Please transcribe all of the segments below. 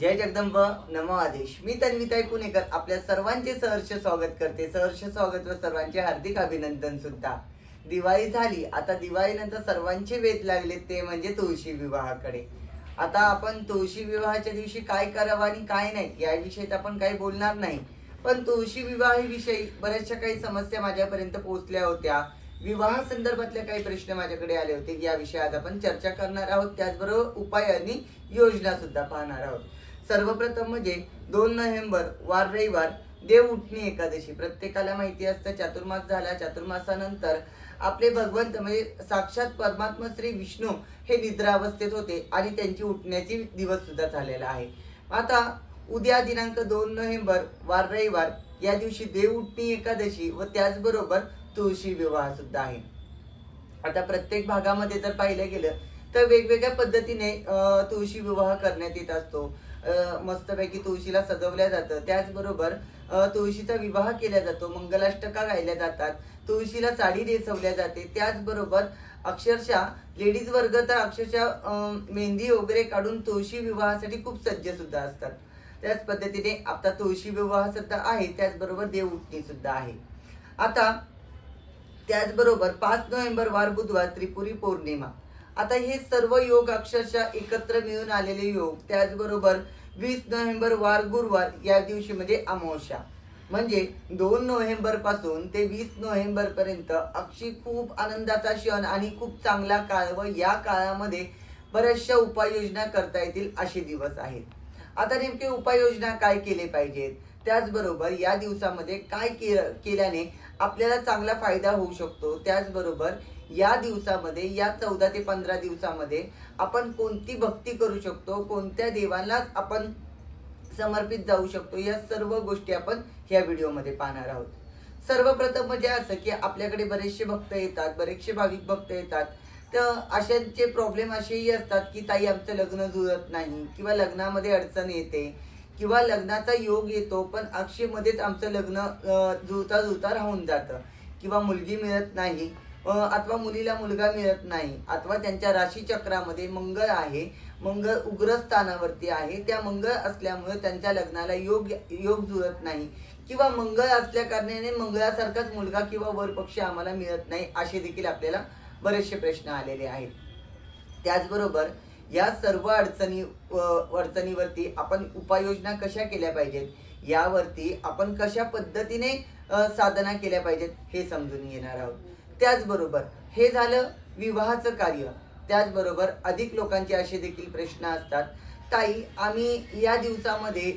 जय जगदंब नमो आदेश. मी तन्विताई पुणेकर आपल्या सर्वांचे सहर्ष स्वागत करते. सहर्ष स्वागत व सर्वांचे हार्दिक अभिनंदन सुद्धा. दिवाळी झाली आता दिवाळीनंतर सर्वांचे वेध लागले ते म्हणजे तुळशी विवाहाकडे. आता आपण तुळशी विवाहाच्या दिवशी काय करावं आणि काय नाही याविषयी आपण काही बोलणार नाही. पण तुळशी विवाहाविषयी बऱ्याचशा काही समस्या माझ्यापर्यंत पोहोचल्या होत्या. विवाह संदर्भातले काही प्रश्न माझ्याकडे आले होते याविषयी आज आपण चर्चा करणार आहोत. त्याचबरोबर उपाय आणि योजना सुद्धा पाहणार आहोत. सर्वप्रथम म्हणजे दोन नोव्हेंबर वार रविवार देव उठणी एकादशी. प्रत्येकाला माहिती असतं चातुर्मास झाला चातुर्मासानंतर आपले भगवंत म्हणजे साक्षात परमात्मा श्री विष्णू हे निद्रावस्थेत होते आणि त्यांची उठण्याची दिवस सुद्धा झालेला आहे. आता उद्या दिनांक दोन नोव्हेंबर वार रविवार या दिवशी देव उठणी एकादशी व त्याचबरोबर तुळशी विवाह सुद्धा आहे. आता प्रत्येक भागामध्ये जर पाहिलं गेलं तर वेगवेगळ्या पद्धतीने तुळशी विवाह करण्यात येत असतो. मस्तपैकी तुळशीला सजवल्या जातं. त्याचबरोबर तुळशीचा विवाह केला जातो. मंगलाष्टका गायल्या जातात. तुळशीला साडी नेसवल्या जाते. त्याचबरोबर अक्षरशः लेडीज वर्ग तर अक्षरशः मेहंदी वगैरे काढून तुळशी विवाहासाठी खूप सज्ज सुद्धा असतात. त्याच पद्धतीने आता तुळशी विवाह सुद्धा आहे. त्याचबरोबर देव उठणी सुद्धा आहे. आता त्याचबरोबर पाच नोव्हेंबर वार बुधवार त्रिपुरी पौर्णिमा. आता हे सर्व योग अक्षरशः एकत्र मिळून आलेले योग. त्याचबरोबर वीस नोव्हेंबर वार गुरुवार या दिवशी म्हणजे अमावस्या. म्हणजे दोन नोव्हेंबरपासून ते वीस नोव्हेंबर पर्यंत अक्षी खूप आनंदाचा क्षण आणि खूप चांगला काळ व या काळामध्ये बऱ्याचशा उपाययोजना करता येतील असे दिवस आहेत. आता नेमके उपाययोजना काय केले पाहिजेत? त्याचबरोबर या दिवसामध्ये काय केल्याने आपल्याला चांगला फायदा होऊ शकतो? त्याचबरोबर या दिवसामध्ये या चौदा ते पंधरा दिवसामध्ये आपण कोणती भक्ती करू शकतो कोणत्या देवांनाच आपण समर्पित जाऊ शकतो या सर्व गोष्टी आपण ह्या व्हिडिओमध्ये पाहणार आहोत. सर्वप्रथम म्हणजे असं की आपल्याकडे बरेचसे भक्त येतात बरेचसे भाविक भक्त येतात. तर अशांचे प्रॉब्लेम असेही असतात की ताई आमचं लग्न जुळत नाही किंवा लग्नामध्ये अडचण येते किंवा लग्नाचा योग येतो पण अक्षयमध्येच आमचं लग्न जुळता जुळता राहून जातं किंवा मुलगी मिळत नाही अथवा मुलीला मुलगा मिळत नाही अथवा त्यांच्या राशीचक्रामध्ये मंगळ आहे मंगळ उग्र स्थानावरती आहे त्या मंगळ असल्यामुळे त्यांच्या लग्नाला योग योग जुळत नाही. किंवा मंगळ असल्या कारणाने मंगळासारखाच मुलगा किंवा वरपक्ष आम्हाला मिळत नाही असे देखील आपल्याला बरेचसे प्रश्न आलेले आहेत. त्याचबरोबर या सर्व अडचणी अडचणीवरती आपण उपाययोजना कशा केल्या पाहिजेत? यावरती आपण कशा पद्धतीने साधना केल्या पाहिजेत? हे समजून घेणार आहोत. त्याचबरोबर हे झालं विवाहाचं कार्य. त्याचबरोबर अधिक लोकांचे असे देखील प्रश्न असतात. ताई आम्ही या दिवसामध्ये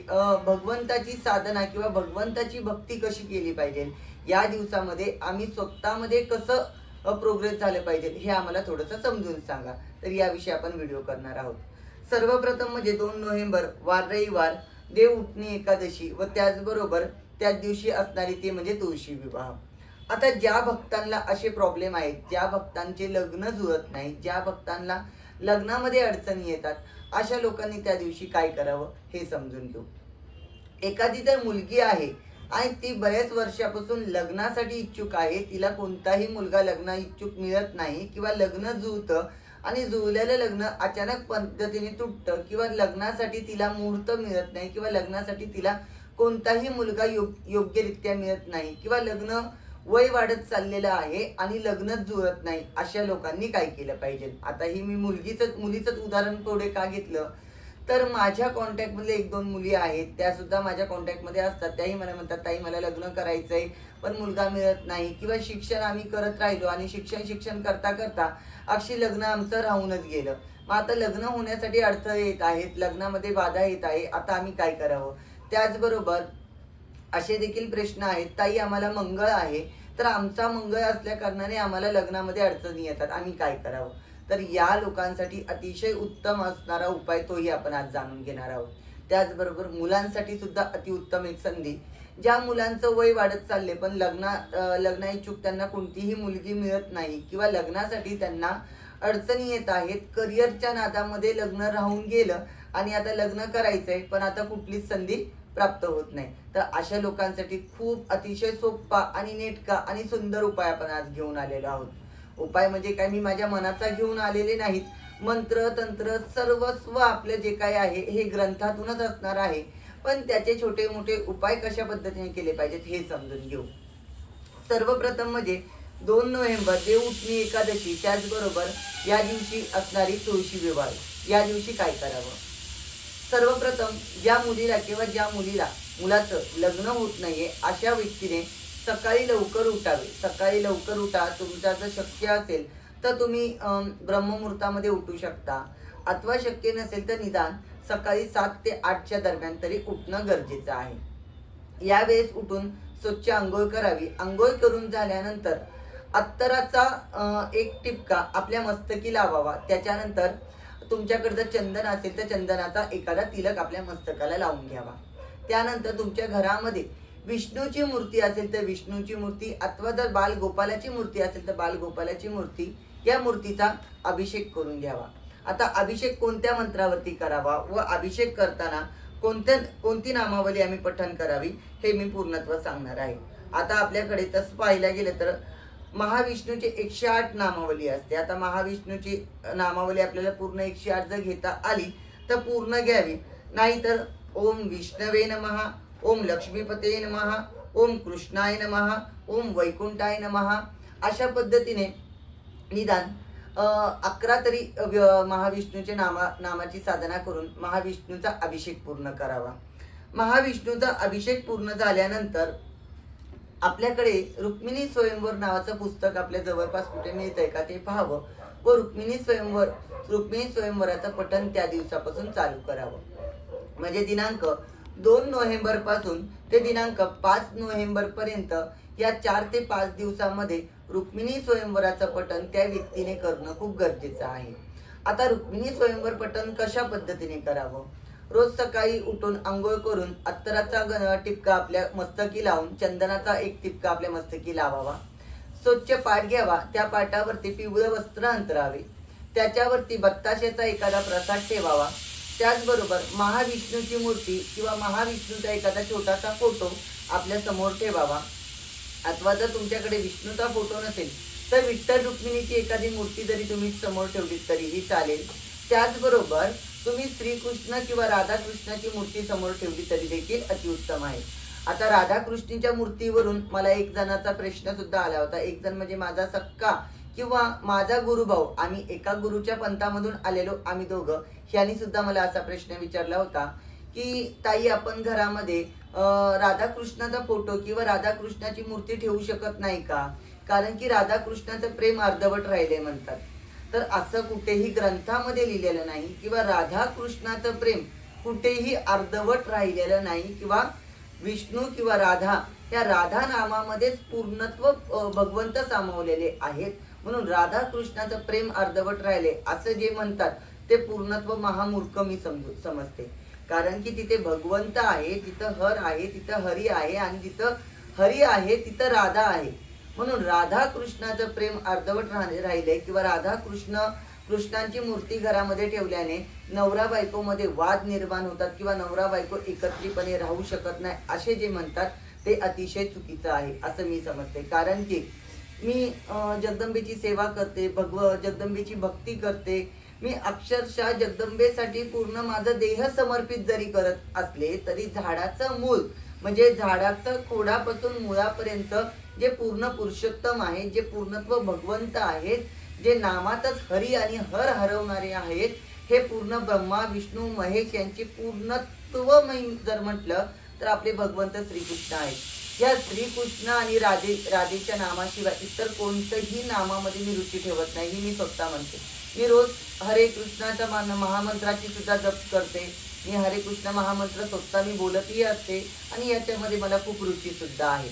भगवंताची साधना किंवा भगवंताची भक्ती कशी केली पाहिजे? या दिवसामध्ये आम्ही स्वतःमध्ये कसं प्रोग्रेस झालं पाहिजे? हे आम्हाला थोडंसं समजून सांगा. तर याविषयी आपण व्हिडिओ करणार आहोत. सर्वप्रथम म्हणजे दोन नोव्हेंबर वार रविवार देव उठणी एकादशी व त्याचबरोबर त्याच दिवशी असणारी ते म्हणजे तुळशी विवाह. आता ज्या भक्तांना असे प्रॉब्लेम आहेत ज्या भक्तांचे लग्न जुळत नाही ज्या भक्तांना लग्नामध्ये अडचणी येतात अशा लोकांनी त्या दिवशी काय करावं हे समजून घेऊ. एखादी जर मुलगी आहे आणि ती बऱ्याच वर्षापासून लग्नासाठी इच्छुक आहे तिला कोणताही मुलगा लग्न इच्छुक मिळत नाही किंवा लग्न जुळतं आणि जुळलेलं लग्न अचानक पद्धतीने तुटतं किंवा लग्नासाठी तिला मुहूर्त मिळत नाही किंवा लग्नासाठी तिला कोणताही मुलगा योग योग्यरित्या मिळत नाही किंवा लग्न वय वाढत चाललेलं आहे आणि लग्नच जुळत नाही अशा लोकांनी काय केलं पाहिजे? आता ही मी मुलगीच मुलीचंच उदाहरण पुढे का घेतलं? तर माझ्या कॉन्टॅक्टमधले एक दोन मुली आहेत त्या सुद्धा माझ्या कॉन्टॅक्टमध्ये असतात. त्याही मला म्हणतात ताई मला लग्न करायचं आहे पण मुलगा मिळत नाही. किंवा शिक्षण आम्ही करत राहिलो आणि शिक्षण शिक्षण करता करता अक्षी लग्न आमचं राहूनच गेलं. मग आता लग्न होण्यासाठी अडथळे येत आहेत लग्नामध्ये बाधा येत आहे आता आम्ही काय करावं? त्याचबरोबर असे देखील प्रश्न आहेत. ताई आम्हाला मंगळ आहे. तर आमचा मंगळ असल्या कारणाने आम्हाला लग्नामध्ये अडचणी येतात. आम्ही काय करावं? तर या लोकांसाठी अतिशय उत्तम असणारा उपाय तोही आपण आज जाणून घेणार आहोत. त्याचबरोबर मुलांसाठी सुद्धा अतिउत्तम एक संधी. ज्या मुलांचं वय वाढत चालले पण लग्ना लग्न लग्ना इच्छुक त्यांना कोणतीही मुलगी मिळत नाही किंवा लग्नासाठी त्यांना अडचणी येत आहेत करिअरच्या नादामध्ये लग्न राहून गेलं आणि आता लग्न करायचंय पण आता कुठलीच संधी प्राप्त होत नाही. तर अशा लोकांसाठी खूप अतिशय सोपा आणि नेटका आणि सुंदर उपाय आपण आज घेऊन आलेलो आहोत. उपाय म्हणजे काय? मी माझ्या मनाचा घेऊन आलेले नाहीत. मंत्र तंत्र सर्वस्व आपलं जे काही आहे हे ग्रंथातूनच असणार आहे. पण त्याचे छोटे मोठे उपाय कशा पद्धतीने केले पाहिजेत हे समजून घेऊ. सर्वप्रथम म्हणजे दोन नोव्हेंबर देव एकादशी त्याचबरोबर या दिवशी असणारी तुळशी विवाह. या दिवशी काय करावं? सर्वप्रथम ज्या मुलीला किंवा ज्या मुलीला मुलाचं लग्न होत नाहीये अशा व्यक्तीने सकाळी लवकर उठावे. सकाळी लवकर उठा तुमच्या जर शक्य असेल तर तुम्ही ब्रह्ममुहूर्तामध्ये उठू शकता. अथवा शक्य नसेल तर निदान सकाळी सात ते आठच्या दरम्यान तरी उठणं गरजेचं आहे. यावेळेस उठून स्वच्छ आंघोळ करावी. आंघोळ करून झाल्यानंतर अत्तराचा एक टिपका आपल्या मस्तकी लावावा. त्याच्यानंतर तुमच्याकडे जर चंदन असेल तर चंदनाचा एखादा तिलक आपल्या मस्तकाला लावून घ्यावा. त्यानंतर तुमच्या घरामध्ये विष्णूची मूर्ती असेल तर विष्णूची मूर्ती अथवा जर बालगोपालाची मूर्ती असेल तर बालगोपालाची मूर्ती या मूर्तीचा अभिषेक करून घ्यावा. आता अभिषेक कोणत्या मंत्रावरती करावा व अभिषेक करताना कोणत्या कोणती नामावली आम्ही पठण करावी हे मी पूर्णत्व सांगणार आहे. आता आपल्याकडे तसं पाहायला गेलं तर महाविष्णूची एकशे आठ नामावली असते. आता महाविष्णूची नामावली आपल्याला पूर्ण एकशे आठ जर घेता आली तर पूर्ण घ्यावी. नाहीतर ओम विष्णवे महा ओम लक्ष्मीपते महा ओम कृष्णाय महा ओम वैकुंठाय महा अशा पद्धतीने निदान अकरा तरी व्य- महाविष्णूचे नामा नामाची साधना करून महाविष्णूचा अभिषेक पूर्ण करावा. महाविष्णूचा अभिषेक पूर्ण झाल्यानंतर आपल्याकडे रुक्मिणी स्वयंवर नावाचं पुस्तक आपल्या जवळपास कुठे मिळतंय का ते पाहावं. व रुक्मिणी स्वयंवर रुक्मिणी स्वयंवराचं पठण त्या दिवसापासून चालू करावं. म्हणजे दिनांक दोन नोव्हेंबरपासून ते दिनांक पाच नोव्हेंबर पर्यंत या चार ते पाच दिवसामध्ये रुक्मिणी स्वयंवराचं पठण त्या व्यक्तीने करणं खूप गरजेचं आहे. आता रुक्मिणी स्वयंवर पठण कशा पद्धतीने करावं? रोज सकाळी उठून आंघोळ करून अत्तराचा टिपका आपल्या मस्तकी लावून चंदनाचा एक टिपका आपल्या मस्तकी लावावा. स्वच्छ पाठ घ्यावा. त्या पाठावरती पिवळं वस्त्र अंतरावे. त्याच्यावरती बत्ताशेचा एखादा प्रसाद ठेवावा. त्याचबरोबर महाविष्णूची मूर्ती किंवा महाविष्णूचा एखादा छोटासा फोटो आपल्यासमोर ठेवावा. अथवा जर तुमच्याकडे विष्णूचा फोटो नसेल तर विठ्ठल रुक्मिणीची एखादी मूर्ती जरी तुम्ही समोर ठेवली तरीही चालेल. त्याचबरोबर तुम्ही श्रीकृष्ण किंवा राधाकृष्णाची मूर्ती समोर ठेवली तरी देखील अतिउत्तम आहे. आता राधाकृष्णीच्या मूर्तीवरून मला एक जणाचा प्रश्न सुद्धा आला होता. एक जण म्हणजे माझा सक्का किंवा माझा गुरुभाऊ. आम्ही एका गुरुच्या पंथामधून आलेलो आम्ही दोघं. यांनी सुद्धा मला असा प्रश्न विचारला होता की ताई आपण घरामध्ये राधाकृष्णाचा फोटो किंवा राधाकृष्णाची मूर्ती ठेवू शकत नाही का? कारण की राधाकृष्णाचं प्रेम अर्धवट राहिले म्हणतात. तर असं कुठेही ग्रंथामध्ये लिहिलेलं नाही किंवा राधाकृष्णाचं प्रेम कुठेही अर्धवट राहिलेलं नाही किंवा विष्णू किंवा राधा या राधा नामामध्येच पूर्णत्व भगवंत सामावलेले आहेत. म्हणून राधा कृष्णाचं प्रेम अर्धवट राहिले असं जे म्हणतात ते पूर्णत्व महामूर्ख मी समजू समजते. कारण की तिथे भगवंत आहे तिथं हर आहे तिथं हरी आहे आणि तिथं हरी आहे तिथं राधा आहे. म्हणून राधा कृष्णाचं प्रेम अर्धवट राहिले राहिले किंवा राधा कृष्ण कृष्णांची मूर्ती घरामध्ये ठेवल्याने नवरा बायकोमध्ये वाद निर्माण होतात किंवा नवरा बायको एकत्रितपणे राहू शकत नाही असे जे म्हणतात ते अतिशय चुकीचं आहे असं मी समजते. कारण की मी जगदंबेची सेवा करते भगव जगदंबेची भक्ती करते. मी अक्षरशः जगदंबेसाठी पूर्ण माझं देह समर्पित जरी करत असले तरी झाडाचं मूळ म्हणजे झाडाचं खोडापासून मुळापर्यंत जे पूर्ण पुरुषोत्तम आहेत जे पूर्णत्व भगवंत आहेत जे नामातच हरी आणि हर हरवणारे आहेत हे पूर्ण ब्रह्मा विष्णू महेश यांची पूर्णत्व जर म्हटलं तर आपले भगवंत श्रीकृष्ण आहेत. या श्रीकृष्ण आणि राधे राधेच्या नामाशिवाय इतर कोणतंही नामामध्ये मी रुची ठेवत नाही ही मी स्वतः म्हणते. मी रोज हरे कृष्णाच्या मान महामंत्राची सुद्धा जप करते. मी हरे कृष्ण महामंत्र स्वतः मी बोलतही असते आणि याच्यामध्ये मला खूप रुची सुद्धा आहे.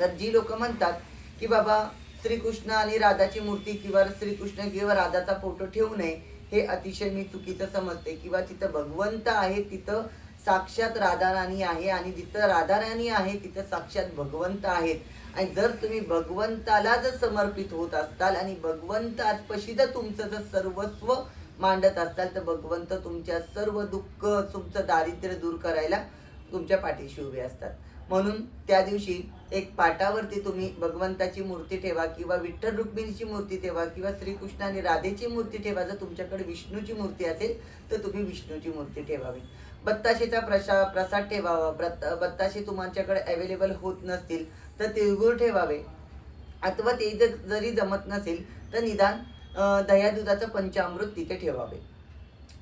तर जी लोक म्हणतात की बाबा श्रीकृष्ण आणि राधाची मूर्ती किंवा श्रीकृष्ण किंवा राधाचा फोटो ठेवू नये हे अतिशय मी चुकीचं समजते. किंवा तिथं भगवंत आहे तिथं साक्षात राधाराणी आहे आणि जिथं राधाराणी आहे तिथं साक्षात भगवंत आहेत. आणि जर तुम्ही भगवंताला जर समर्पित होत असताल आणि भगवंत आजपशी जर तुमचं जर सर्वस्व मांडत असताल तर भगवंत तुमच्या सर्व दुःख तुमचं दारिद्र्य दूर करायला तुमच्या पाठीशी उभे असतात. म्हणून त्या दिवशी एक पाटावरती तुम्ही भगवंताची मूर्ती ठेवा किंवा विठ्ठल रुक्मिणीची मूर्ती ठेवा किंवा श्रीकृष्ण आणि राधेची मूर्ती ठेवा. जर तुमच्याकडे विष्णूची मूर्ती असेल तर तुम्ही विष्णूची मूर्ती ठेवावी. बत्ताशेचा प्रसा प्रसाद ठेवावा. ब्रत बत्ताशे तुमच्याकडे अवेलेबल होत नसतील तर तिळगुळ ठेवावे. अथवा ते जर जरी जमत नसेल तर निदान दह्यादुधाचं दह्या दुधाचं पंचामृत तिथे ठेवावे.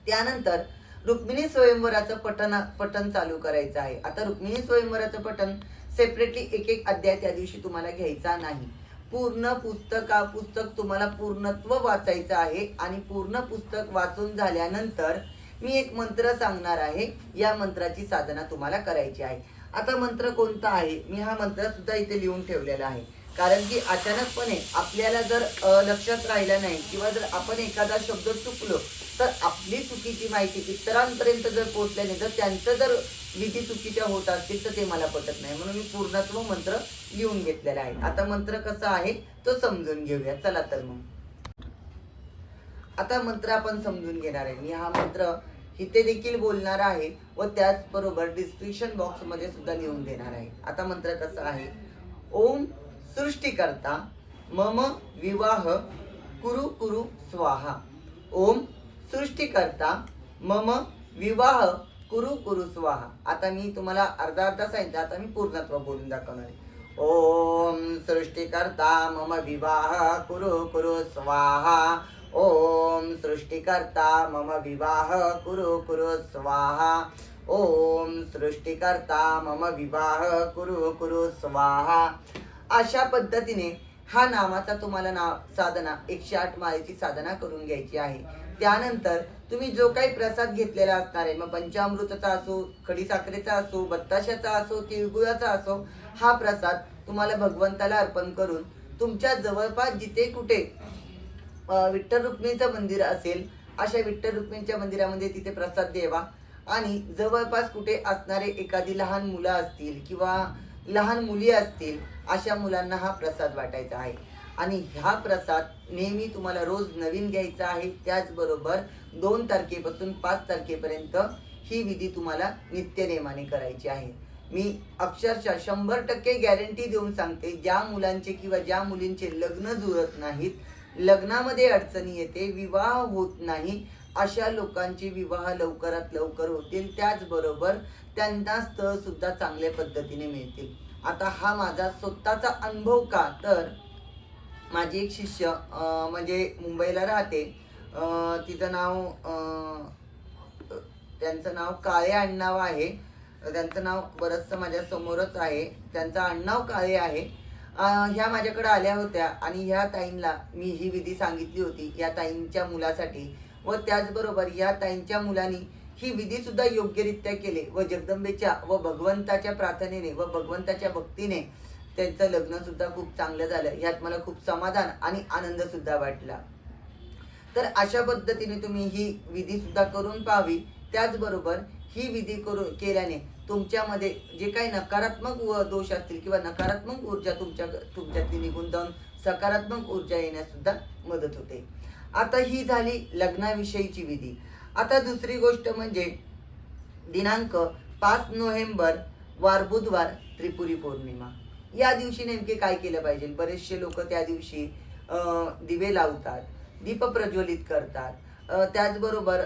त्यानंतर रुक्मिणी स्वयंवराचं पठन पठन चालू करायचं आहे. आता रुक्मिणी स्वयंवराचं पठन सेपरेटली एक एक अध्याय त्या दिवशी तुम्हाला घ्यायचा नाही. पूर्ण पुस्तक हा पुस्तक तुम्हाला पूर्णत्व वाचायचं आहे आणि पूर्ण पुस्तक वाचून झाल्यानंतर मी एक मंत्र सांगणार आहे. या मंत्राची साधना तुम्हाला करायची आहे. आता मंत्र कोणता आहे? मी हा मंत्र सुद्धा इथे लिहून ठेवलेला आहे. कारण की अचानकपणे आपल्याला जर लक्षात राहिलं नाही किंवा जर आपण एखादा शब्द चुकलो तर आपली चुकीची माहिती इतरांपर्यंत जर पोचल्याने तर त्यांचं जर विधी चुकीच्या होत असतील तर ते मला पटत नाही. म्हणून मी पूर्णत्व मंत्र लिहून घेतलेला आहे. आता मंत्र कसा आहे तो समजून घेऊया. चला तर मग. आता मंत्र आपण समजून घेणार आहे. मी हा मंत्र इथे देखील बोलणार आहे व त्याचबरोबर डिस्क्रिप्शन बॉक्समध्ये सुद्धा लिहून देणार आहे. आता मंत्र कसा आहे? ओम सृष्टीकर्ता मम विवाह कुरु कुरु स्वाहा। ओम सृष्टीकर्ता मम विवाह कुरु कुरु स्वाहा। आता मी तुम्हाला अर्धा अर्धा सांगितलं आता मी पूर्णत्व बोलून दाखवणार ओम सृष्टीकर्ता मम विवाह कुरु कुरु स्वाहा। ओम सृष्टीकर्ता मम विवाह कुरु कुरु स्वाहा। ओम सृष्टीकर्ता मम विवाह कुरु कुरु स्वाहा। अशा पद्धतीने हा नामाचा तुम्हाला नाव साधना एकशे आठ माळेची साधना करून घ्यायची आहे. त्यानंतर तुम्ही जो काही प्रसाद घेतलेला असणार आहे मग पंचामृताचा असो खडीसाखरेचा असो बत्ताशाचा असो तिळगुळाचा असो हा प्रसाद तुम्हाला भगवंताला अर्पण करून तुमच्या जवळपास जिथे कुठे विठ्ठल रुक्मिणीचं मंदिर असेल अशा विठ्ठल रुक्मिणीच्या मंदिरामध्ये तिथे प्रसाद द्यावा. आणि जवळपास कुठे असणारे एखादी लहान मुलं असतील किंवा लहान मुली असतील अशा मुलांना हा प्रसाद वाटायचा आहे. आणि हा प्रसाद नेहमी तुम्हाला रोज नवीन घ्यायचा आहे. त्याचबरोबर दोन तारखेपासून पाच तारखेपर्यंत ही विधी तुम्हाला नित्यनेमाने करायची आहे. मी अक्षरशः शंभर टक्के गॅरंटी देऊन सांगते ज्या मुलांचे किंवा ज्या मुलींचे लग्न जुळत नाहीत लग्नामध्ये अडचणी येते विवाह होत नाही अशा लोकांचे विवाह लवकरात लवकर होतील. त्याचबरोबर त्यांना स्थळसुद्धा चांगल्या पद्धतीने मिळतील. आता हा माझा स्वतःचा अनुभव का? तर माझी एक शिष्य म्हणजे मुंबईला राहते. तिचं नाव त्यांचं नाव काळे आडनाव आहे. त्यांचं नाव बरंचसं माझ्या समोरच आहे. त्यांचं आडनाव काळे आहे. ह्या माझ्याकडे आल्या होत्या आणि ह्या ताईंना मी ही विधी सांगितली होती या ताईंच्या मुलासाठी. व त्याचबरोबर या ताईंच्या मुलांनी ही विधी सुद्धा योग्यरित्या केले. व जगदंबेच्या व भगवंताच्या प्रार्थनेने व भगवंताच्या भक्तीने त्यांचं लग्न सुद्धा खूप चांगलं झालं. यात मला खूप समाधान आणि आनंद सुद्धा वाटला. तर अशा पद्धतीने तुम्ही ही विधी सुद्धा करून पाहावी. त्याचबरोबर ही विधी करून केल्याने तुमच्यामध्ये जे काही नकारात्मक व दोष असतील किंवा नकारात्मक ऊर्जा तुमच्या तुमच्यातली निघून जाऊन सकारात्मक ऊर्जा येण्यास सुद्धा मदत होते. आता ही झाली लग्नाविषयीची विधी. आता दुसरी गोष्ट म्हणजे दिनांक पाच नोव्हेंबर वार बुधवार त्रिपुरी पौर्णिमा. या दिवशी नेमके काय केलं पाहिजे? बरेचसे लोक त्या दिवशी दिवे लावतात दीप प्रज्वलित करतात. त्याचबरोबर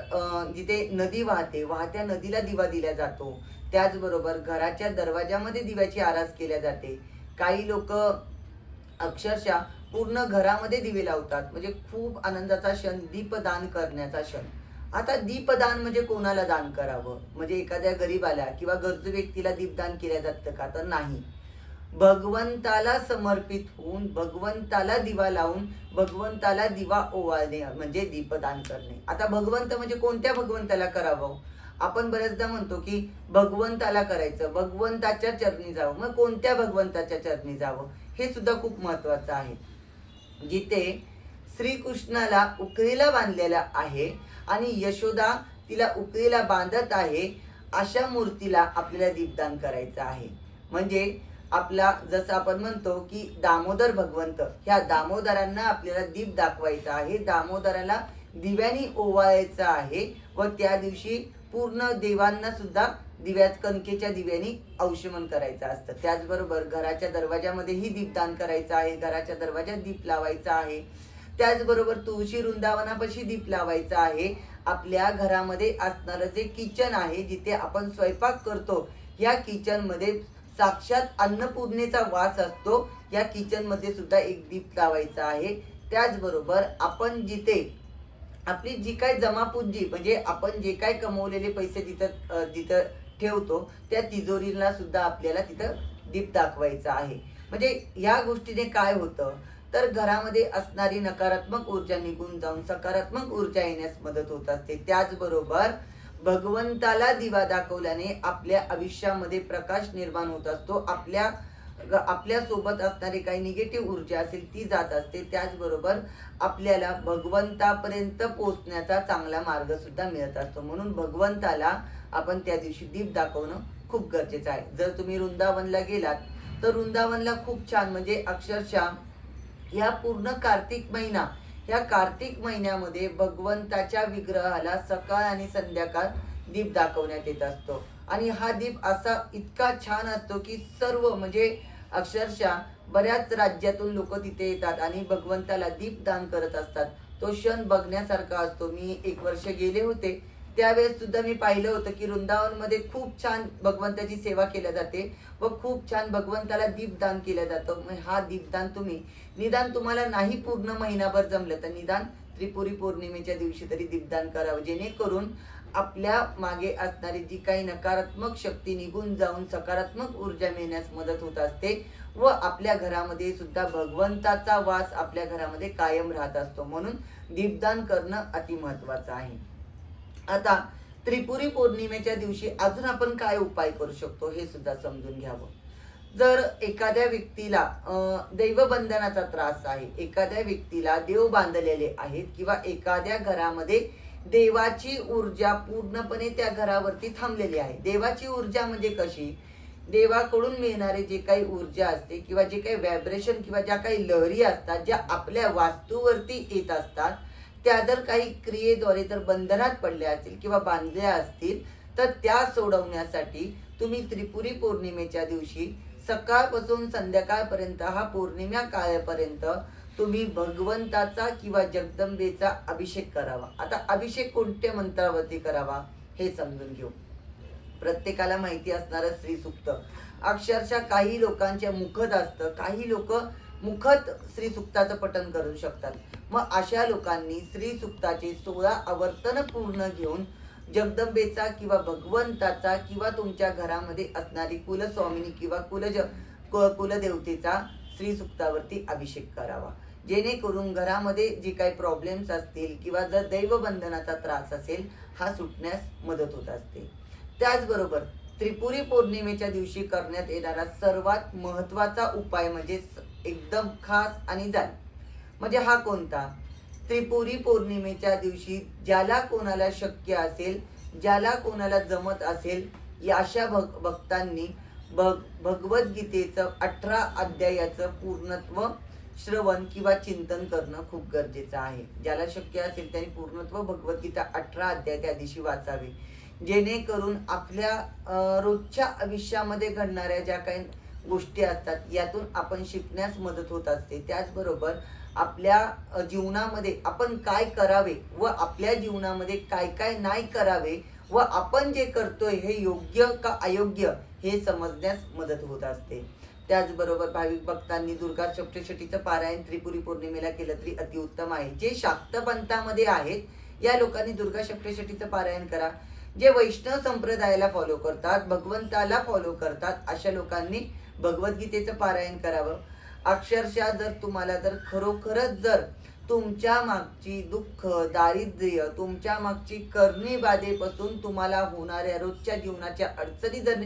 जिथे नदी वाहते वाहत्या नदीला दिवा दिला जातो. त्याचबरोबर घराच्या दरवाजामध्ये दिव्याची आरास केल्या जाते. काही लोक अक्षरशः पूर्ण घरामध्ये दिवे लावतात. म्हणजे खूप आनंदाचा क्षण दीपदान करण्याचा क्षण. आता दीपदान म्हणजे कोणाला दान करावं? म्हणजे एखाद्या गरीबाला किंवा गरजू व्यक्तीला दीपदान केलं जातं का? तर नाही. भगवंताला समर्पित होऊन भगवंताला दिवा लावून भगवंताला दिवा ओवाळणे म्हणजे दीपदान करणे. आता भगवंत म्हणजे कोणत्या भगवंताला करावं? आपण बऱ्याचदा म्हणतो की भगवंताला करायचं भगवंताच्या चरणी जावं. मग कोणत्या भगवंताच्या चरणी जावं? हे सुद्धा खूप महत्वाचं आहे. जिथे श्रीकृष्णाला उकरीला बांधलेला आहे आणि यशोदा तिला उकळीला बांधत आहे अशा मूर्तीला आपल्याला दीपदान करायचं आहे. म्हणजे आपला जसं आपण म्हणतो की दामोदर भगवंत ह्या दामोदरांना आपल्याला दीप दाखवायचा आहे. दामोदराला दिव्यानी ओवाळायचं आहे व त्या दिवशी पूर्ण देवांना सुद्धा दिव्यात कणकेच्या दिव्यानी औषमन करायचं असतं. त्याचबरोबर घराच्या दरवाजामध्येही दीपदान करायचं आहे. घराच्या दरवाजात दीप लावायचा आहे. त्याचबरोबर तुळशी वृंदावनापाशी दीप लावायचा आहे. आपल्या घरामध्ये असणारं जे किचन आहे जिथे आपण स्वयंपाक करतो या किचनमध्ये साक्षात अन्नपूर्णेचा वास असतो. या किचनमध्ये सुद्धा एक दीप लावायचा आहे. त्याचबरोबर आपण जिथे आपली जी काय जमापुंजी म्हणजे आपण जे काय कमवलेले पैसे तिथं तिथं जिथं ठेवतो त्या तिजोरीला सुद्धा आपल्याला तिथं दीप दाखवायचा आहे. म्हणजे ह्या गोष्टीने काय होतं? तर घरामध्ये असणारी नकारात्मक ऊर्जा निघून जाऊन सकारात्मक ऊर्जा येण्यास मदत होत असते. त्याचबरोबर भगवंताला दिवा दाखवल्याने आपल्या आयुष्यामध्ये प्रकाश निर्माण होत असतो. आपल्या आपल्यासोबत असणारी काही निगेटिव्ह ऊर्जा असेल ती जात असते. त्याचबरोबर आपल्याला भगवंतापर्यंत पोहोचण्याचा चांगला मार्ग सुद्धा मिळत असतो. म्हणून भगवंताला आपण त्या दिवशी दीप दाखवणं खूप गरजेचं आहे. जर तुम्ही वृंदावनला गेलात तर वृंदावनला खूप छान म्हणजे अक्षरशः ह्या पूर्ण कार्तिक महिना ह्या कार्तिक महिन्यामध्ये भगवंताच्या विग्रहाला सकाळ आणि संध्याकाळ दीप दाखवण्यात येत असतो. आणि हा दीप असा इतका छान असतो की सर्व म्हणजे अक्षरशः बऱ्याच राज्यातून लोक तिथे येतात आणि भगवंताला दीप दान करत असतात. तो क्षण बघण्यासारखा असतो. मी एक वर्ष गेले होते. त्यावेळेस सुद्धा मी पाहिलं होतं की वृंदावनमध्ये खूप छान भगवंताची सेवा केल्या जाते व खूप छान भगवंताला दीपदान केलं जातं. मग हा दीपदान तुम्ही निदान तुम्हाला नाही पूर्ण महिनाभर जमलं तर निदान त्रिपुरी पौर्णिमेच्या दिवशी तरी दीपदान करावं. जेणेकरून आपल्या मागे असणारी जी काही नकारात्मक शक्ती निघून जाऊन सकारात्मक ऊर्जा मिळण्यास मदत होत असते व आपल्या घरामध्ये सुद्धा भगवंताचा वास आपल्या घरामध्ये कायम राहत असतो. म्हणून दीपदान करणं अति महत्वाचं आहे. आता त्रिपुरी पौर्णिमेच्या दिवशी अजून आपण काय उपाय करू शकतो हे सुद्धा समजून घ्यावं. जर एखाद्या व्यक्तीला दैवबंधनाचा त्रास आहे एखाद्या व्यक्तीला देव बांधलेले आहेत किंवा एखाद्या घरामध्ये देवाची ऊर्जा पूर्णपणे त्या घरावरती थांबलेली आहे. देवाची ऊर्जा म्हणजे कशी? देवाकडून मिळणारे जे काही ऊर्जा असते किंवा जे काही व्हायब्रेशन किंवा ज्या काही लहरी असतात ज्या आपल्या वास्तूवरती येत असतात त्या जर काही क्रियेद्वारे जर बंधनात पडल्या असतील किंवा बांधल्या असतील तर त्या सोडवण्यासाठी तुम्ही त्रिपुरी पौर्णिमेच्या दिवशी सकाळपासून संध्याकाळपर्यंत हा पौर्णिमा काळापर्यंत तुम्ही भगवंताचा किंवा जगदंबेचा अभिषेक करावा. आता अभिषेक कोणत्या मंत्रावरती करावा हे समजून घेऊ. प्रत्येकाला माहिती असणारं श्री सुप्त अक्षरशः काही लोकांच्या मुखत असतं. काही लोक मुखत श्री सुक्ताचं पठन करू शकतात. मग अशा लोकांनी श्री सुक्ताचे सोळा आवर्तन पूर्ण घेऊन जगदंबेचा किंवा भगवंताचा किंवा तुमच्या घरामध्ये असणारी कुलस्वामिनी किंवा कुलज कुलदेवतेचा श्री सुक्तावरती अभिषेक करावा. जेणेकरून घरामध्ये जे काही प्रॉब्लेम्स असतील किंवा जर दैवबंधनाचा त्रास असेल हा सुटण्यास मदत होत असते. त्याचबरोबर त्रिपुरी पौर्णिमेच्या दिवशी करण्यात येणारा सर्वात महत्त्वाचा उपाय म्हणजे स- एकदम खास आणि जाण. म्हणजे हा कोणता? त्रिपुरी पौर्णिमेच्या दिवशी ज्याला कोणाला शक्य असेल ज्याला कोणाला जमत असेल या अशा भग भक्तांनी भग भगवद्गीतेचं अठरा अध्यायाचं पूर्णत्व श्रवण किंवा चिंतन करणं खूप गरजेचं आहे. ज्याला शक्य असेल त्यांनी पूर्णत्व भगवद्गीता अठरा अध्याय त्या दिवशी वाचावे. जेणेकरून आपल्या रोजच्या आयुष्यामध्ये घडणाऱ्या ज्या काही गोष्टी असतात यातून आपण शिकण्यास मदत होत असते. त्याचबरोबर आपल्या जीवनामध्ये आपण काय करावे व आपल्या जीवनामध्ये काय काय नाही करावे व आपण जे करतोय हे योग्य का अयोग्य हे समजण्यास मदत होत असते. त्याचबरोबर भाविक भक्तांनी दुर्गा सप्तशतीचं पारायण त्रिपुरी पौर्णिमेला केलं तरी अतिउत्तम आहे. जे शाक्त पंथामध्ये आहेत या लोकांनी दुर्गा सप्तशतीचं पारायण करा. जे वैष्णव संप्रदायाला फॉलो करतात भगवंताला फॉलो करतात अशा लोकांनी भगवद्गीतेचं पारायण करावं. अक्षरशः जर तुम्हाला जर खरोखरच जर तुमच्या मागची दुःख दारिद्र्य तुमच्या मागची करणी बाधेपासून तुम्हाला होणाऱ्या रोजच्या जीवनाच्या अडचणी जर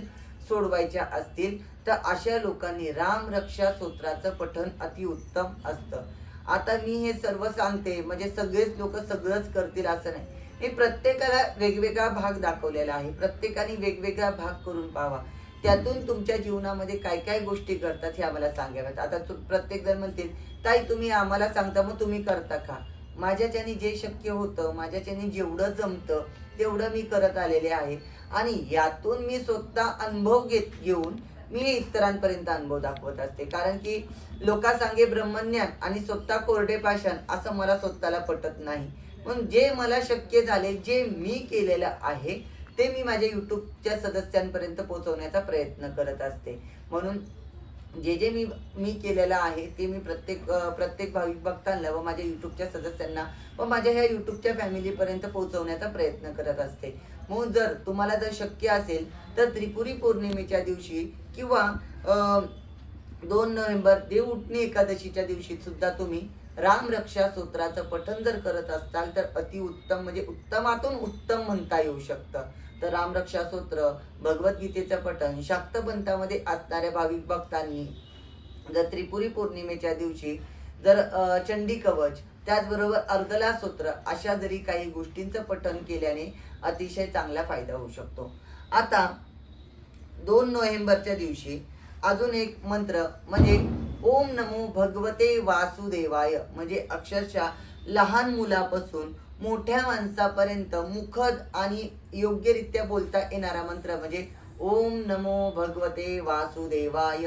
सोडवायच्या असतील तर अशा लोकांनी राम रक्षा सूत्राचं पठण अतिउत्तम असतं. आता मी हे सर्व सांगते म्हणजे सगळेच लोक सगळंच करतील असं नाही. हे प्रत्येकाला वेगवेगळा भाग दाखवलेला आहे. प्रत्येकाने वेगवेगळा भाग करून पाहावा. त्यातून तुमच्या जीवनामध्ये काय काय गोष्टी करतात हे आम्हाला सांगाव्यात. आता तू प्रत्येक जण म्हणतील ताई तुम्ही आम्हाला सांगता मग तुम्ही करता का? माझ्याच्याने जे शक्य होतं माझ्याच्याने जेवढं जमतं तेवढं मी करत आलेले आहे. आणि यातून मी स्वतः अनुभव घेत घेऊन मी इतरांपर्यंत अनुभव दाखवत असते. कारण की लोका सांगे ब्रह्मज्ञान आणि स्वतः कोरडे पाषाण असं मला स्वतःला पटत नाही. म्हणून जे मला शक्य झाले जे मी केलेलं आहे ते मी माझ्या यूट्यूबच्या सदस्यांपर्यंत पोहोचवण्याचा प्रयत्न करत असते. म्हणून जे जे मी मी केलेलं आहे ते मी प्रत्येक प्रत्येक भाविक भक्तांना व माझ्या यूट्यूबच्या सदस्यांना व माझ्या ह्या यूट्यूबच्या फॅमिलीपर्यंत पोहोचवण्याचा प्रयत्न करत असते. म्हणून जर तुम्हाला जर शक्य असेल तर त्रिपुरी पौर्णिमेच्या दिवशी किंवा दोन नोव्हेंबर देव उठणी एकादशीच्या दिवशी सुद्धा तुम्ही राम रक्षा स्तोत्राचं पठण जर करत असाल तर अतिउत्तम म्हणजे उत्तमातून उत्तम म्हणता येऊ शकतं. तर रामरक्षा सूत्र भगवद्गीतेचं पठण शाक्तपंथामध्ये असणाऱ्या भाविक भक्तांनी जर त्रिपुरी पौर्णिमेच्या दिवशी जर चंडी कवच त्याचबरोबर अर्धला सूत्र अशा जरी काही गोष्टींचं पठण केल्याने अतिशय चांगला फायदा होऊ शकतो. आता दोन नोव्हेंबरच्या दिवशी अजून एक मंत्र म्हणजे ओम नमो भगवते वासुदेवाय म्हणजे अक्षरशः लहान मुलापासून मोठ्या माणसापर्यंत मुखद आणि योग्यरित्या बोलता येणारा मंत्र म्हणजे ओम नमो भगवते वासुदेवाय.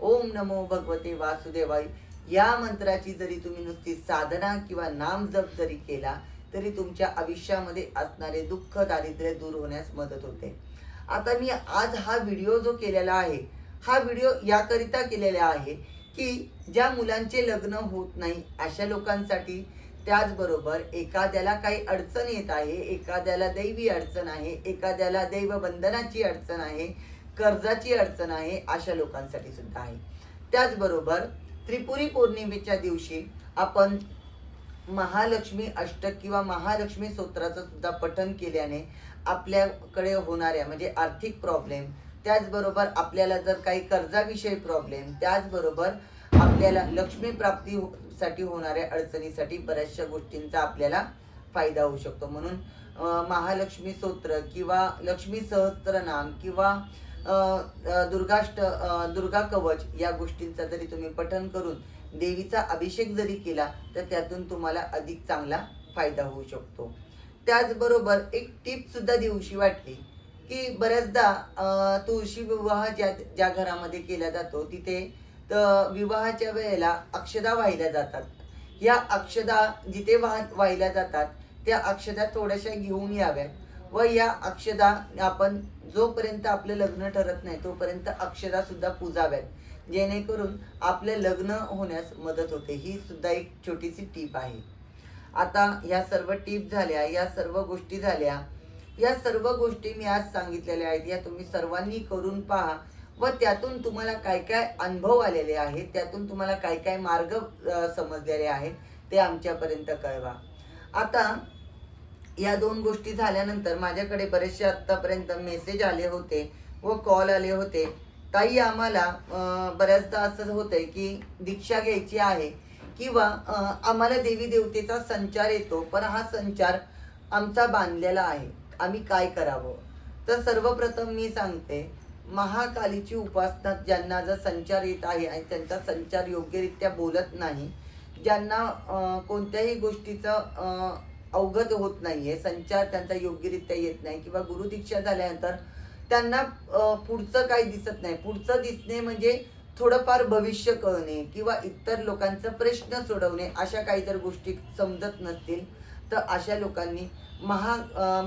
ओम नमो भगवते वासुदेवाय. या मंत्राची जरी तुम्ही नुसती साधना किंवा नाम जप जरी केला तरी तुमच्या आयुष्यामध्ये असणारे दुःख दारिद्र्य दूर होण्यास मदत होते. आता मी आज हा व्हिडिओ जो केलेला आहे हा व्हिडिओ याकरिता केलेला आहे की ज्या मुलांचे लग्न होत नाही अशा लोकांसाठी त्याचबरोबर एखाद्याला काही अडचण येत आहे एखाद्याला दैवी अडचण आहे एखाद्याला दैवबंधनाची अडचण आहे कर्जाची अडचण आहे अशा लोकांसाठी सुद्धा आहे. त्याचबरोबर त्रिपुरी पौर्णिमेच्या दिवशी आपण महालक्ष्मी अष्टक किंवा महालक्ष्मी स्तोत्राचं सुद्धा पठन केल्याने आपल्याकडे होणाऱ्या म्हणजे आर्थिक प्रॉब्लेम त्याचबरोबर आपल्याला जर काही कर्जाविषयी प्रॉब्लेम त्याचबरोबर आपल्याला लक्ष्मी प्राप्ती हो- साठी होणाऱ्या अडचणीसाठी बऱ्याचशा गोष्टींचा आपल्याला फायदा होऊ शकतो. म्हणून महालक्ष्मी स्तोत्र किंवा लक्ष्मी सहस्त्रनाम किंवा दुर्गाष्ट दुर्गा कवच या गोष्टींचा जरी तुम्ही पठन करून देवीचा अभिषेक जरी केला तर त्यातून तुम्हाला अधिक चांगला फायदा होऊ शकतो. त्याचबरोबर एक टिप सुद्धा देऊशी वाटली की बऱ्याचदा तुळशी विवाह ज्या ज्या घरामध्ये केला जातो तिथे विवाहाच्या वेळेला अक्षदा वाहिल्या जातात. या अक्षदा जिथे वाह वाहिल्या जातात त्या अक्षदा थोड्याशा घेऊन याव्यात व या अक्षदा आपण जोपर्यंत आपलं लग्न ठरत नाही तोपर्यंत अक्षदा सुद्धा पूजाव्यात. जेणेकरून आपले लग्न होण्यास मदत होते. ही सुद्धा एक छोटीशी टीप आहे. आता या सर्व टीप झाल्या या सर्व गोष्टी झाल्या. या सर्व गोष्टी मी आज सांगितलेल्या आहेत. या तुम्ही सर्वांनी करून पहा. व त्यातून तुम्हाला काय काय अनुभव आलेले आहेत त्यातून तुम्हाला काय काय मार्ग समजलेले आहेत ते आमच्यापर्यंत कळवा. आता या दोन गोष्टी झाल्यानंतर माझ्याकडे बरेचसे आत्तापर्यंत मेसेज आले होते व कॉल आले होते. ताई आम्हाला बऱ्याचदा असं होतंय की दीक्षा घ्यायची आहे किंवा आम्हाला देवी देवतेचा संचार येतो पण हा संचार आमचा बांधलेला आहे. आम्ही काय करावं? तर सर्वप्रथम मी सांगते महाकालीची उपासना ज्यांना जर संचार येत आहे आणि त्यांचा संचार योग्यरित्या बोलत नाही ज्यांना कोणत्याही गोष्टीचं अवगत होत नाही आहे संचार त्यांचा योग्यरित्या येत नाही किंवा गुरुदीक्षा झाल्यानंतर त्यांना पुढचं काही दिसत नाही. पुढचं दिसणे म्हणजे थोडंफार भविष्य कळणे किंवा इतर लोकांचा प्रश्न सोडवणे अशा काही जर गोष्टी समजत नसतील तर अशा लोकांनी महा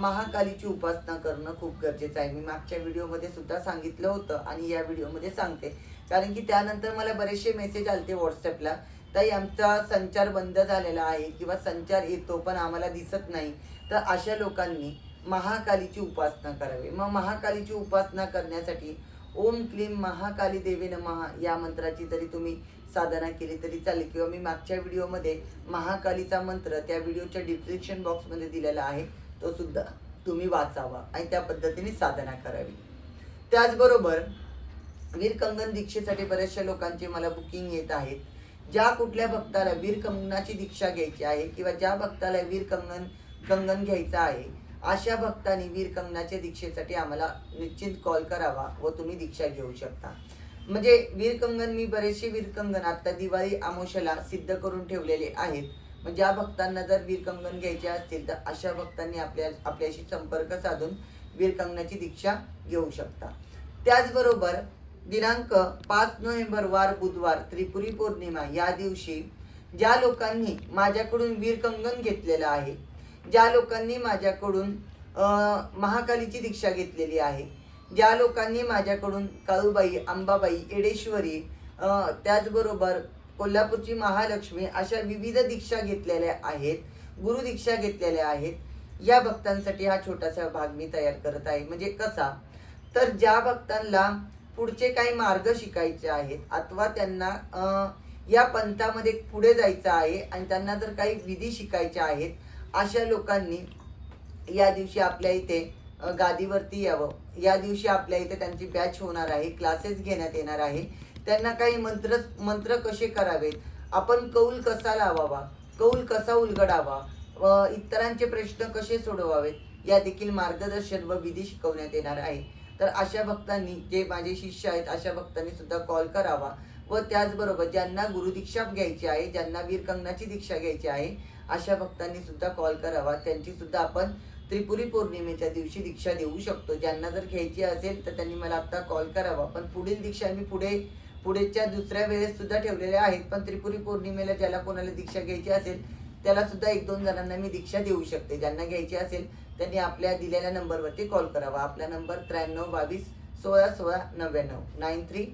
महाकालीची उपासना करणं खूप गरजेचं आहे. मी मागच्या व्हिडिओमध्ये सुद्धा सांगितलं होतं आणि या व्हिडिओमध्ये सांगते. कारण की त्यानंतर मला बरेचसे मेसेज आलते व्हॉट्सअपला ताई आमचा संचार बंद झालेला आहे किंवा संचार येतो पण आम्हाला दिसत नाही. तर अशा लोकांनी महाकालीची उपासना करावी. मग महाकालीची उपासना करण्यासाठी ओम क्लीम महाकाली देवी नमः या मंत्राची जरी तुम्ही साधना केली तरी चालेल. किंवा मी मागच्या व्हिडिओमध्ये महाकालीचा मंत्र त्या व्हिडिओच्या डिस्क्रिप्शन बॉक्समध्ये दिलेला आहे. तो सुद्धा तुम्ही वाचावा. आणि त्या पद्धतीने साधना करावी. त्याचबरोबर वीरकंगन दीक्षेसाठी बऱ्याचशा लोकांचे मला बुकिंग येत आहेत. ज्या कुठल्या भक्ताला वीरकंगनाची दीक्षा घ्यायची आहे किंवा ज्या भक्ताला वीरकंगन कंगन घ्यायचं आहे अशा भक्तांनी वीरकंगनाच्या दीक्षेसाठी आम्हाला निश्चित कॉल करावा व तुम्ही दीक्षा घेऊ शकता. म्हणजे वीरकंगन मी बरेचसे वीरकंगन आता दिवाळी आमोशाला सिद्ध करून ठेवलेले आहेत. मग ज्या भक्तांना जर वीरकंगन घ्यायचे असतील तर अशा भक्तांनी आपल्या आपल्याशी संपर्क साधून वीरकंगनाची दीक्षा घेऊ शकता. त्याचबरोबर दिनांक पाच नोव्हेंबर वार बुधवार त्रिपुरी पौर्णिमा या दिवशी ज्या लोकांनी माझ्याकडून वीरकंगन घेतलेलं आहे ज्या लोकांनी माझ्याकडून महाकालीची दीक्षा घेतलेली आहे ज्या लोकांनी माझ्याकडून काळूबाई अंबाबाई एडेश्वरी त्याचबरोबर कोल्हापूरची महालक्ष्मी अशा विविध दीक्षा घेतलेल्या आहेत गुरु दीक्षा घेतलेल्या आहेत या भक्तांसाठी हा छोटासा भाग मी तयार करत आहे. म्हणजे कसा? तर ज्या भक्तांना पुढचे काही मार्ग शिकायचे आहेत अथवा त्यांना या पंथामध्ये पुढे जायचं आहे आणि त्यांना जर काही विधी शिकायच्या आहेत अशा लोकांनी या दिवशी आपल्या इथे गादीवरती यावं. या दिवशी आपल्या इथे त्यांची बॅच होणार आहे. क्लासेस घेण्यात येणार आहे. त्यांना काही मंत्र मंत्र कसे करावेत? आपण कौल कसा लावावा? कौल कसा उलगडावा? व इतरांचे प्रश्न कसे सोडवावेत? या देखील मार्गदर्शन व विधी शिकवण्यात येणार आहे. तर अशा भक्तांनी जे माझे शिष्य आहेत अशा भक्तांनी सुद्धा कॉल करावा. व त्याचबरोबर ज्यांना गुरुदीक्षा घ्यायची आहे ज्यांना वीरकंगनाची दीक्षा घ्यायची आहे अशा भक्तांनी सुद्धा कॉल करावा. त्यांची सुद्धा आपण त्रिपुरी पौर्णिमेच्या दिवशी दीक्षा देऊ शकतो. ज्यांना जर घ्यायची असेल तर त्यांनी मला आत्ता कॉल करावा. पण पुढील दीक्षा मी पुढे पुढेच्या दुसऱ्या वेळेस सुद्धा ठेवलेल्या आहेत. पण त्रिपुरी पौर्णिमेला ज्याला कोणाला दीक्षा घ्यायची असेल त्याला सुद्धा एक दोन जणांना मी दीक्षा देऊ शकते. ज्यांना घ्यायची असेल त्यांनी आपल्या दिलेल्या नंबरवरती कॉल करावा. आपला नंबर त्र्याण्णव बावीस सोळा सोळा नव्याण्णव. Nine three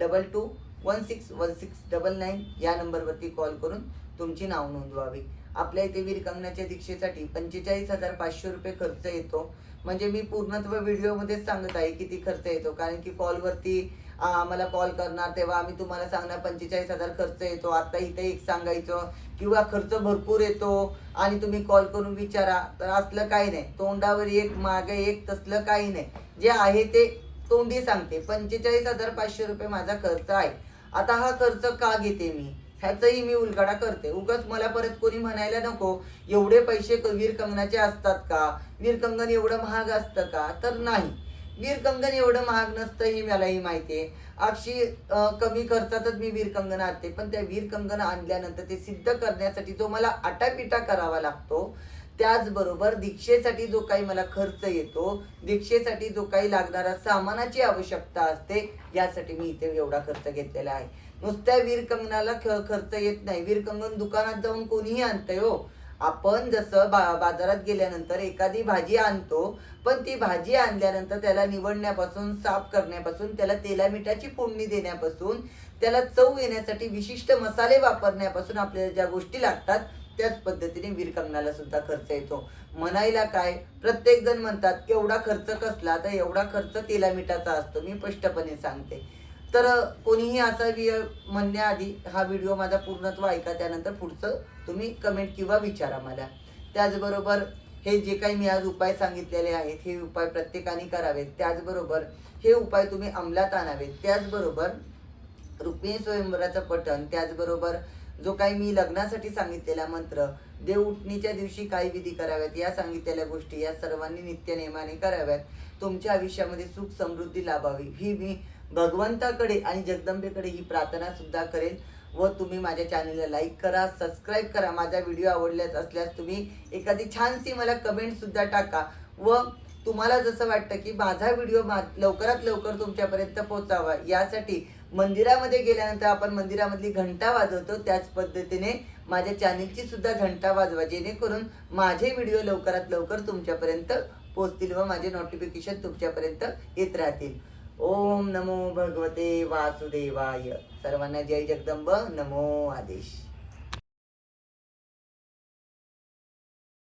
double two one six one six double nine या नंबरवरती कॉल करून तुमची नाव नोंदवावी. आपल्या इथे वीरकंगनाच्या दीक्षेसाठी पंचेचाळीस हजार पाचशे रुपये खर्च येतो. म्हणजे मी पूर्णत्व व्हिडिओमध्येच सांगत आहे किती खर्च येतो. कारण की कॉलवरती आम्हाला कॉल करणार तेव्हा आम्ही तुम्हाला सांगणार पंचेचाळीस हजार खर्च येतो. आता इथे एक सांगायचं किंवा खर्च भरपूर येतो आणि तुम्ही कॉल करून विचारा. तर असलं काही नाही. तोंडावर एक मागे एक तसलं काही नाही. जे आहे ते तोंडी सांगते. पंचेचाळीस हजार पाचशे रुपये माझा खर्च आहे. आता हा खर्च का घेते मी? ह्याचाही मी उलगडा करते. उगाच मला परत कोणी म्हणायला नको एवढे पैसे वीर कंगनाचे असतात का? वीर कंगन एवढं महाग असतं का? तर नाही. वीर कंगन एवढं महाग नसतं ही मलाही माहिती आहे. अक्षी कमी खर्चातच मी वीर कंगन आणते. पण त्या वीर कंगन आणल्यानंतर ते सिद्ध करण्यासाठी जो मला आटापिटा करावा लागतो त्याचबरोबर दीक्षेसाठी जो काही मला खर्च येतो दीक्षेसाठी जो काही लागणारा सामानाची आवश्यकता असते यासाठी मी इथे एवढा खर्च घेतलेला आहे. नुसत्या वीरकंगनाला ख- खर्च येत नाही. वीरकंगन दुकानात जाऊन कोणीही आणतंय हो. आपण जसं बा बाजारात गेल्यानंतर एखादी भाजी आणतो पण ती भाजी आणल्यानंतर त्याला निवडण्यापासून साफ करण्यापासून त्याला तेला मिठाची फोडणी देण्यापासून त्याला चव येण्यासाठी विशिष्ट मसाले वापरण्यापासून आपल्याला ज्या गोष्टी लागतात त्याच पद्धतीने वीरकंगनाला सुद्धा खर्च येतो. म्हणायला काय? प्रत्येक जण म्हणतात एवढा खर्च कसला? तर एवढा खर्च तेला मिठाचा असतो. मी स्पष्टपणे सांगते. तर कोणीही असा वि म्हणण्याआधी हा व्हिडिओ माझा पूर्णत्व ऐका त्यानंतर पुढचं तुम्ही कमेंट किंवा विचारा मला. त्याचबरोबर हे जे काही मी आज उपाय सांगितलेले आहेत हे उपाय प्रत्येकाने करावेत. त्याचबरोबर हे उपाय तुम्ही अंमलात आणावेत. त्याचबरोबर रुक्मिणी स्वयंवराचं पठण त्याचबरोबर जो काही मी लग्नासाठी सांगितलेला मंत्र देव उठणीच्या दिवशी काय विधी कराव्यात या सांगितलेल्या गोष्टी या सर्वांनी नित्य नेमाने कराव्यात. तुमच्या आयुष्यामध्ये सुख समृद्धी लाभावी. ही मी भगवंताकडे आणि जगदंबेकडे ही प्रार्थना सुद्धा करेन व तुम्ही माझ्या चॅनलला लाईक करा सबस्क्राईब करा. माझा व्हिडिओ आवडल्याच असल्यास तुम्ही एखादी छानशी मला कमेंटसुद्धा टाका व तुम्हाला जसं वाटतं की माझा व्हिडिओ मा लवकरात लवकर तुमच्यापर्यंत पोहोचावा. यासाठी मंदिरामध्ये गेल्यानंतर आपण मंदिरामधली घंटा वाजवतो. त्याच पद्धतीने माझ्या चॅनेलची सुद्धा घंटा वाजवा. जेणेकरून माझे व्हिडिओ लवकरात लवकर तुमच्यापर्यंत पोहोचतील व माझे नोटिफिकेशन तुमच्यापर्यंत येत राहतील. ओम नमो भगवते वासुदेवाय. सर्वांना जय जगदंब. नमो आदेश.